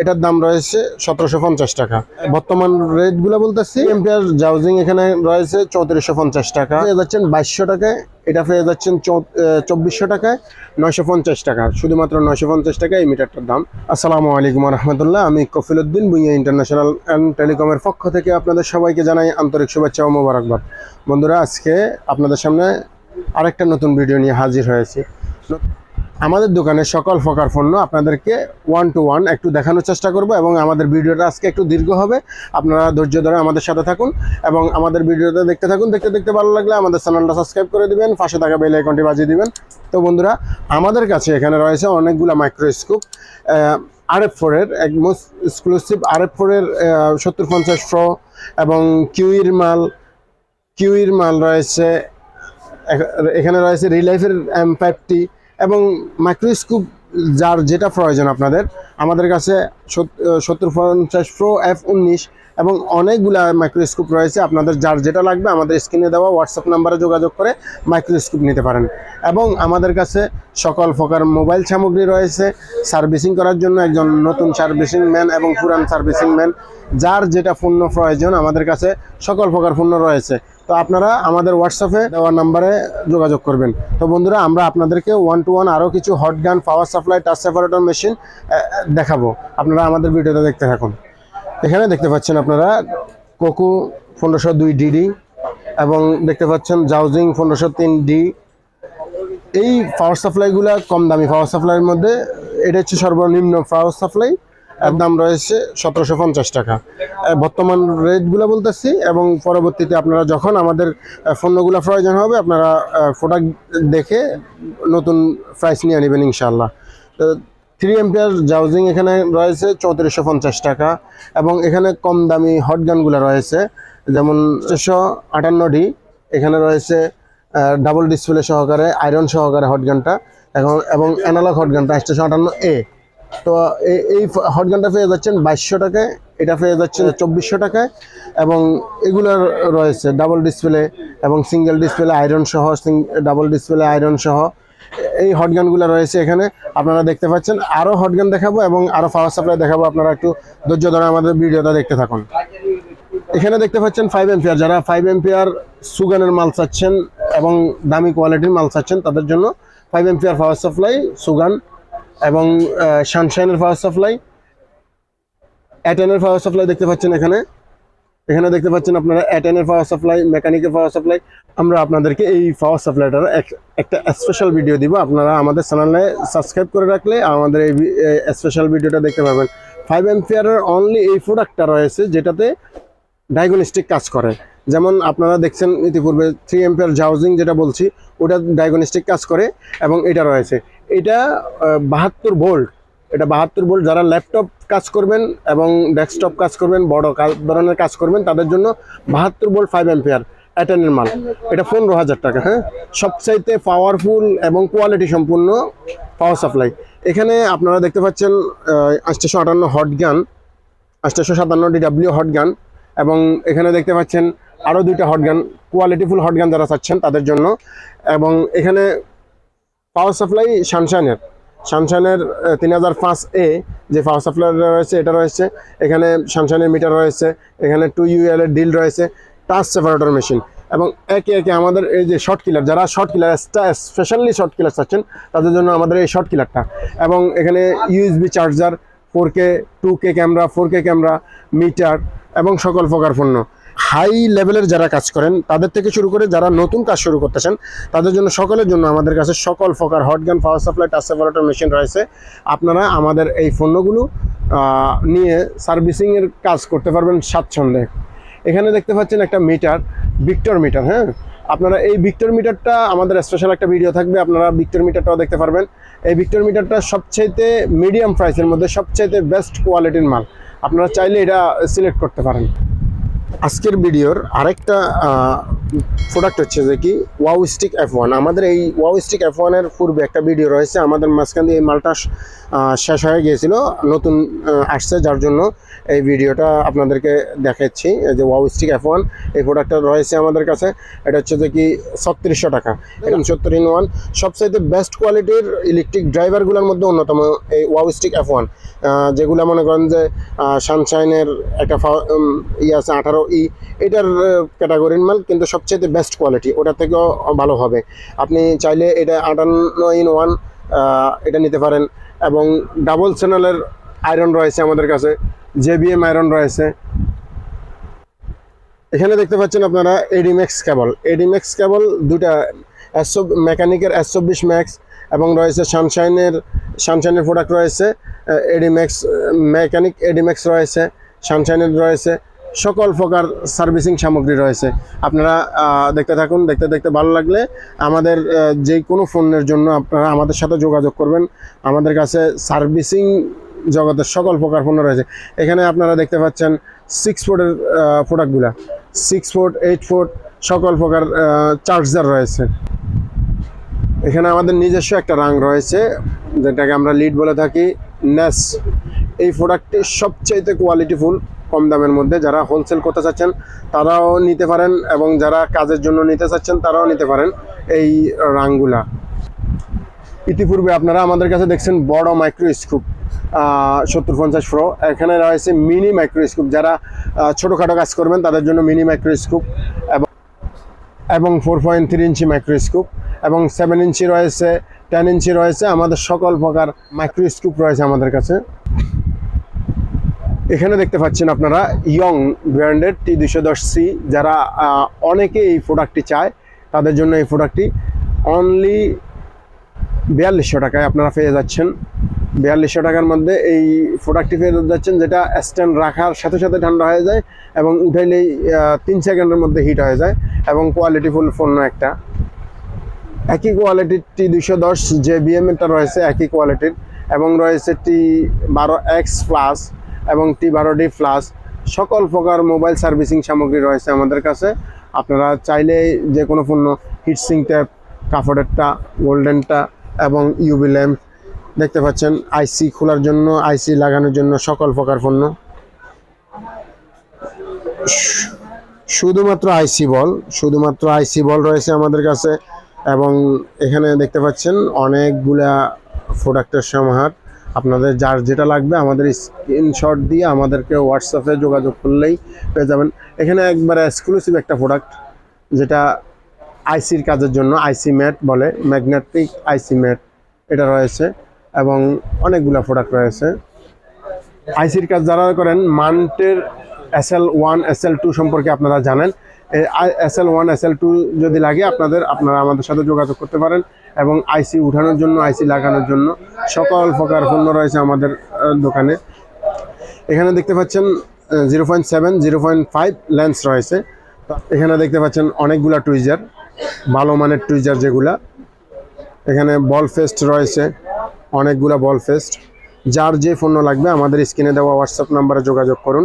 এটার দাম রয়েছে সতেরোশো পঞ্চাশ টাকা। বর্তমান রেটগুলো বলতেছি এম্পিয়ার জাউজিং এখানে রয়েছে চৌত্রিশশো পঞ্চাশ টাকা। পেয়ে যাচ্ছেন বাইশশো টাকায়, এটা পেয়ে যাচ্ছেন চব্বিশশো টাকায়, নয়শো পঞ্চাশ টাকা। শুধুমাত্র নয়শো পঞ্চাশ টাকা এই মিটারটার দাম। আসসালামু আলাইকুম রহমতুল্লাহ আমি কফিল উদ্দিন ভুঁইয়া ইন্টারন্যাশনাল অ্যান্ড টেলিকমের পক্ষ থেকে আপনাদের সবাইকে জানাই আন্তরিক শুভেচ্ছা ও মোবারকবাদ। বন্ধুরা, আজকে আপনাদের সামনে আরেকটা নতুন ভিডিও নিয়ে হাজির হয়েছি। আমাদের দোকানে সকল প্রকার পণ্য আপনাদেরকে ওয়ান টু ওয়ান একটু দেখানোর চেষ্টা করব এবং আমাদের ভিডিওটা আজকে একটু দীর্ঘ হবে। আপনারা ধৈর্য ধরে আমাদের সাথে থাকুন এবং আমাদের ভিডিওটা দেখতে থাকুন। দেখতে দেখতে ভালো লাগলে আমাদের চ্যানেলটা সাবস্ক্রাইব করে দিবেন, পাশে থাকা বেল আইকনটি বাজিয়ে দিবেন। তো বন্ধুরা, আমাদের কাছে এখানে রয়েছে অনেকগুলো মাইক্রোস্কোপ আর এফ ফোরের এক মোস্ট এক্সক্লুসিভ আর এফ ফোরের সত্তর পঞ্চাশ প্রো এবং কিউইর মাল কিউইর মাল রয়েছে। এখানে রয়েছে রিলাইফের এম ফাইভটি এবং মাইক্রোস্কোপ যার যেটা প্রয়োজন আপনাদের, আমাদের কাছে সত্তর পঞ্চাশ প্রো এফ উনিশ এবং অনেকগুলা মাইক্রোস্কোপ রয়েছে। আপনাদের যার যেটা লাগবে আমাদের স্ক্রিনে দেওয়া হোয়াটসঅ্যাপ নাম্বারে যোগাযোগ করে মাইক্রোস্কোপ নিতে পারেন। এবং আমাদের কাছে সকল প্রকার মোবাইল সামগ্রী রয়েছে। সার্ভিসিং করার জন্য একজন নতুন সার্ভিসিং ম্যান এবং পুরান সার্ভিসিং ম্যান যার যেটা পণ্য প্রয়োজন আমাদের কাছে সকল প্রকার পণ্য রয়েছে। তো আপনারা আমাদের হোয়াটসঅ্যাপে দেওয়া নাম্বারে যোগাযোগ করবেন। তো বন্ধুরা, আমরা আপনাদেরকে ওয়ান টু ওয়ান আরও কিছু hot gun power supply touch separator machine দেখাবো। আপনারা আমাদের ভিডিওতে দেখতে থাকুন। এখানে দেখতে পাচ্ছেন আপনারা কোকু পনেরোশো দুই ডিডি এবং দেখতে পাচ্ছেন জাউজিং পনেরোশো তিন ডি এই পাওয়ার সাপ্লাইগুলো কম দামি। পাওয়ার সাপ্লাইয়ের মধ্যে এটা হচ্ছে সর্বনিম্ন পাওয়ার সাপ্লাই এর দাম রয়েছে সতেরোশো পঞ্চাশ টাকা। বর্তমান রেটগুলো বলতেছি এবং পরবর্তীতে আপনারা যখন আমাদের পণ্যগুলো প্রয়োজন হবে, আপনারা প্রোডাক্ট দেখে নতুন প্রাইস নিয়ে নেবেন ইনশাল্লাহ তো থ্রি এম্পিয়ার জাউজিং এখানে রয়েছে চৌত্রিশশো পঞ্চাশ টাকা এবং এখানে কম দামি হট গানগুলো রয়েছে, যেমন চারশো আটান্ন ডি এখানে রয়েছে ডাবল ডিসপ্লে সহকারে আয়রন সহকারে হট গানটা এখন এবং অ্যানালগ হট গানটা আটান্ন এ তো এই- এই হট গানটা পেয়ে যাচ্ছেন বাইশশো টাকায়, এটা পেয়ে যাচ্ছেন চব্বিশশো টাকায় এবং এগুলোর রয়েছে ডাবল ডিসপ্লে এবং সিঙ্গেল ডিসপ্লে আয়রন সহ ডাবল ডিসপ্লে আয়রন সহ। এই হটগানগুলো রয়েছে এখানে, আপনারা দেখতে পাচ্ছেন। আরও হটগান দেখাবো এবং আরও পাওয়ার সাপ্লাই দেখাবো, আপনারা একটু ধৈর্য ধরে আমাদের ভিডিওটা দেখতে থাকুন। এখানে দেখতে পাচ্ছেন ফাইভ এম্পিয়ার যারা ফাইভ এম্পিয়ার সুগানের মাল চাচ্ছেন এবং দামি কোয়ালিটির মাল চাচ্ছেন, তাদের জন্য five ampere power supply Sugon এবং সানশাইনের পাওয়ার সাপ্লাই অ্যাটেনের পাওয়ার সাপ্লাই দেখতে পাচ্ছেন এখানে। এখানে দেখতে পাচ্ছেন আপনারা অ্যাটেনের পাওয়ার সাপ্লাই মেকানিকের পাওয়ার সাপ্লাই আমরা আপনাদেরকে এই পাওয়ার সাপ্লাইটার একটা স্পেশাল ভিডিও দিব। আপনারা আমাদের চ্যানেলে সাবস্ক্রাইব করে রাখলে আমাদের এই স্পেশাল ভিডিওটা দেখতে পাবেন। ফাইভ এম্পিয়ারের অনলি এই প্রোডাক্টটা রয়েছে যেটাতে ডায়াগনস্টিক কাজ করে। যেমন আপনারা দেখছেন ইতিপূর্বে থ্রি এম্পিয়ার জাউজিং যেটা বলছি, ওটা ডায়াগনস্টিক কাজ করে এবং এটা রয়েছে। এটা বাহাত্তর ভোল্ট। এটা বাহাত্তর ভোল্ট যারা ল্যাপটপ কাজ করবেন এবং ডেস্কটপ কাজ করবেন, বড় ধরনের কাজ করবেন, তাদের জন্য বাহাত্তর ভোল্ট ফাইভ এম্পিয়ার অ্যাটেনের মাল। এটা পনেরো হাজার টাকা হ্যাঁ? সবচাইতে পাওয়ারফুল এবং কোয়ালিটি সম্পূর্ণ পাওয়ার সাপ্লাই এখানে আপনারা দেখতে পাচ্ছেন আটশোশো আটান্ন হট গান আটশোশো সাতান্ন ডিডাব্লিউ হট গান এবং এখানে দেখতে পাচ্ছেন আরও দুইটা হট গান কোয়ালিটিফুল হট গান যারা চাচ্ছেন তাদের জন্য। এবং এখানে পাওয়ার সাপ্লাই সানশাইনের সানশাইনের তিন হাজার পাঁচ এ যে পাওয়ার সাপ্লাই রয়েছে, এটা রয়েছে। এখানে সানশাইনের মিটার রয়েছে, এখানে টু ইউএল এর ডিল রয়েছে টাচ সেপারেটর মেশিন এবং একে একে আমাদের এই যে শর্ট কিলার যারা short killer specially short killer চাচ্ছেন, তাদের জন্য আমাদের এই শর্ট কিলারটা এবং এখানে USB charger four K two K camera four K camera meter এবং সকল প্রকার পণ্য। হাই লেভেলের যারা কাজ করেন, তাদের থেকে শুরু করে যারা নতুন কাজ শুরু করতেছেন, তাদের জন্য, সকলের জন্য আমাদের কাছে সকল প্রকার hot gun power supply touch machine রয়েছে। আপনারা আমাদের এই পণ্যগুলো নিয়ে সার্ভিসিংয়ের কাজ করতে পারবেন স্বাচ্ছন্দ্যে। এখানে দেখতে পাচ্ছেন একটা মিটার ভিক্টর মিটার হ্যাঁ? আপনারা এই ভিক্টর মিটারটা আমাদের স্পেশাল একটা ভিডিও থাকবে, আপনারা ভিক্টর মিটারটাও দেখতে পারবেন। এই ভিক্টর মিটারটা সবচাইতে মিডিয়াম প্রাইসের মধ্যে সবচাইতে বেস্ট কোয়ালিটির মাল। আপনারা চাইলে এটা সিলেক্ট করতে পারেন। আজকের ভিডিওর আরেকটা প্রোডাক্ট হচ্ছে যে কি ওয়াও স্টিক এফ ওয়ান আমাদের এই ওয়াও স্টিক এফ ওয়ানের পূর্বে একটা ভিডিও রয়েছে আমাদের মাঝখান দিয়ে এই মালটা শেষ হয়ে গিয়েছিল নতুন আসছে যার জন্য এই ভিডিওটা আপনাদেরকে দেখাচ্ছি যে ওয়াও স্টিক এফ ওয়ান এই প্রোডাক্টটা রয়েছে আমাদের কাছে এটা হচ্ছে যে কি ছত্রিশশো টাকা এখন সত্তর ইন ওয়ান সবচাইতে বেস্ট কোয়ালিটির ইলেকট্রিক ড্রাইভারগুলোর মধ্যে অন্যতম এই ওয়াও স্টিক এফ ওয়ান যেগুলো মনে করেন যে সানশাইনের একটা ফা- উম, ই আছে আঠারো ই এটার ক্যাটাগরির মাল কিন্তু সবচেয়ে বেস্ট কোয়ালিটি ওটা থেকেও ভালো হবে। আপনি চাইলে এটা আটান্ন ইন ওয়ান এটা নিতে পারেন। এবং ডাবল চ্যানেলের আয়রন রয়েছে আমাদের কাছে জেবিএম আয়রন রয়েছে। এখানে দেখতে পাচ্ছেন আপনারা এডিম্যাক্স কেবল এডিম্যাক্স কেবল দুটা এসো মেকানিকের এস চব্বিশ ম্যাক্স এবং রয়েছে সানশাইনের সানশাইনের প্রোডাক্ট রয়েছে এডিম্যাক্স মেকানিক এডিম্যাক্স রয়েছে সানশাইনের রয়েছে। সকল প্রকার সার্ভিসিং সামগ্রী রয়েছে। আপনারা দেখতে থাকুন, দেখতে দেখতে ভালো লাগলে আমাদের যে কোনো ফোনের জন্য আপনারা আমাদের সাথে যোগাযোগ করবেন। আমাদের কাছে সার্ভিসিং জগতের সকল প্রকার পণ্য রয়েছে। এখানে আপনারা দেখতে পাচ্ছেন সিক্স ফুটের প্রোডাক্টগুলা সিক্স ফুট এইট ফুট সকল প্রকার চার্জার রয়েছে। এখানে আমাদের নিজস্ব একটা রাং রয়েছে, যেটাকে আমরা লিড বলে থাকি নেস এই প্রোডাক্টটি সবচাইতে কোয়ালিটিফুল কম দামের মধ্যে যারা হোলসেল করতে চাচ্ছেন, তারাও নিতে পারেন এবং যারা কাজের জন্য নিতে চাচ্ছেন, তারাও নিতে পারেন এই রাংগুলা ইতিপূর্বে আপনারা আমাদের কাছে দেখছেন বড় মাইক্রোস্কোপ সত্তর পঞ্চাশ প্রো এখানে রয়েছে মিনি মাইক্রোস্কোপ যারা ছোটোখাটো কাজ করবেন, তাদের জন্য মিনি মাইক্রোস্কোপ এবং এবং four point three inch microscope এবং সেভেন ইঞ্চি রয়েছে টেন ইঞ্চি রয়েছে। আমাদের সকল প্রকার মাইক্রোস্কোপ রয়েছে আমাদের কাছে। এখানে দেখতে পাচ্ছেন আপনারা ইয়ং ব্র্যান্ডেড টি দুশো দশ সি যারা অনেকে এই প্রোডাক্টটি চায়, তাদের জন্য এই প্রোডাক্টটি অনলি বিয়াল্লিশশো টাকায় আপনারা পেয়ে যাচ্ছেন। বিয়াল্লিশশো টাকার মধ্যে এই প্রোডাক্টটি পেয়ে যাচ্ছেন, যেটা স্ট্যান্ড রাখার সাথে সাথে ঠান্ডা হয়ে যায় এবং উঠাইলেই তিন সেকেন্ডের মধ্যে হিট হয়ে যায় এবং কোয়ালিটিফুল পণ্য একটা। একই কোয়ালিটির টি দুশো দশ, যে বিএমএটা রয়েছে, একই কোয়ালিটির এবং রয়েছে টি বারো এক্স প্লাস এবং টি বারো ডি প্লাস সকল প্রকার মোবাইল সার্ভিসিং সামগ্রী রয়েছে আমাদের কাছে। আপনারা চাইলে যে কোনো পণ্য হিটসিং ট্যাপ কাপড়েরটা গোল্ডেনটা এবং ইউবি ল্যাম্প দেখতে পাচ্ছেন আইসি খোলার জন্য আইসি লাগানোর জন্য সকল প্রকার পণ্য। শুধুমাত্র আইসি বল, শুধুমাত্র আইসি বল রয়েছে আমাদের কাছে এবং এখানে দেখতে পাচ্ছেন অনেকগুলা প্রোডাক্টের সমাহার। আপনাদের যার যেটা লাগবে আমাদের স্ক্রিনশট দিয়ে আমাদেরকে হোয়াটসঅ্যাপে যোগাযোগ করলেই পেয়ে যাবেন। এখানে একবারে এক্সক্লুসিভ একটা প্রোডাক্ট যেটা আইসির কাজের জন্য আইসি ম্যাট বলে ম্যাগনেটিক আইসি ম্যাট এটা রয়েছে এবং অনেকগুলা প্রোডাক্ট রয়েছে। আইসির কাজ যারা করেন মান্টের S L one S L two সম্পর্কে আপনারা জানেন। S L one S L two যদি লাগে, আপনাদের, আপনারা আমাদের সাথে যোগাযোগ করতে পারেন এবং আইসি উঠানোর জন্য আইসি লাগানোর জন্য সকল প্রকার পণ্য রয়েছে আমাদের দোকানে। এখানে দেখতে পাচ্ছেন zero point seven zero point five lens রয়েছে। এখানে দেখতে পাচ্ছেন অনেকগুলা টুইজার ভালো মানের টুইজার যেগুলা। এখানে বল ফেস্ট রয়েছে, অনেকগুলা বল ফেস্ট যার যে পণ্য লাগবে, আমাদের স্ক্রিনে দেওয়া হোয়াটসঅ্যাপ নাম্বারে যোগাযোগ করুন।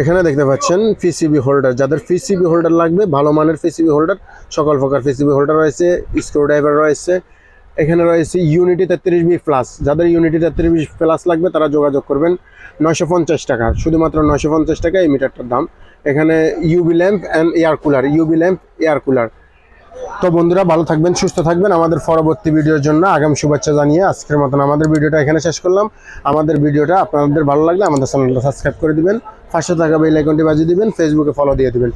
এখানে দেখতে পাচ্ছেন পিসিবি হোল্ডার যাদের পিসিবি হোল্ডার লাগবে, ভালো মানের পিসিবি হোল্ডার সকল প্রকার পিসিবি হোল্ডার রয়েছে স্ক্রু ড্রাইভার রয়েছে। এখানে রয়েছে ইউনিটি তেত্রিশ বি প্লাস যাদের ইউনিটি তেত্রিশ বি প্লাস লাগবে, তারা যোগাযোগ করবেন নয়শো পঞ্চাশ টাকা। শুধুমাত্র নয়শো পঞ্চাশ টাকা এই মিটারটার দাম। এখানে UV lamp and air cooler UV lamp air cooler তো বন্ধুরা, ভালো থাকবেন, সুস্থ থাকবেন। আমাদের পরবর্তী ভিডিওর জন্য আগাম শুভেচ্ছা জানিয়ে আজকের মতন আমাদের ভিডিওটা এখানে শেষ করলাম। আমাদের ভিডিওটা আপনাদের ভালো লাগলে আমাদের চ্যানেলটা সাবস্ক্রাইব করে দিবেন। পাশে টাকা বেল আইকনটি বাজিয়ে দিবেন ফেসবুকে ফলো দিয়ে দিবেন।